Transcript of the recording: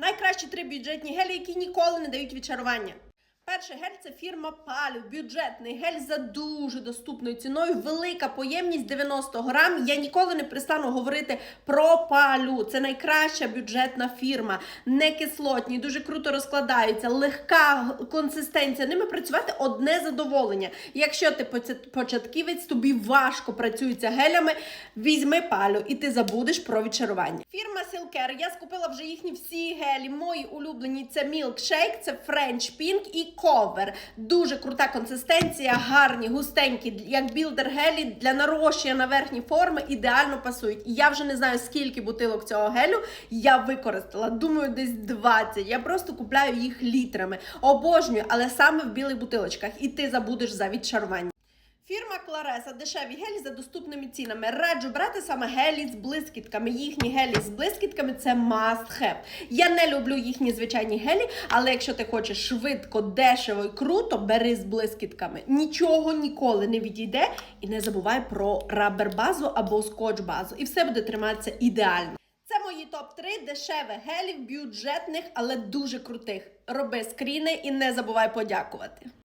Найкращі три бюджетні гелі, які ніколи не дають відчарування. Перший гель це фірма Палю, бюджетний гель за дуже доступною ціною, велика поємність 90 грам. Я ніколи не перестану говорити про палю. Це найкраща бюджетна фірма, не кислотні, дуже круто розкладаються, легка консистенція. Ними працювати одне задоволення. Якщо ти початківець, тобі важко працюється гелями. Візьми палю і ти забудеш про відчарування. Фірма Silker, я скупила вже їхні всі гелі. Мої улюблені це Milkshake, це French Pink і Cover. Дуже крута консистенція, гарні, густенькі, як білдер гелі для нарощення на верхні форми ідеально пасують. І я вже не знаю, скільки бутилок цього гелю я використала. Думаю, десь 20. Я просто купляю їх літрами. Обожнюю, але саме в білих бутилочках. І ти забудеш за відчарування. Фірма Клареса дешеві гелі за доступними цінами. Раджу брати саме гелі з блискітками. Їхні гелі з блискітками це must have. Я не люблю їхні звичайні гелі, але якщо ти хочеш швидко, дешево і круто, бери з блискітками. Нічого ніколи не відійде. І не забувай про рабер базу або скотч базу. І все буде триматися ідеально. Це мої топ-3 дешевих гелів, бюджетних, але дуже крутих. Роби скріни і не забувай подякувати.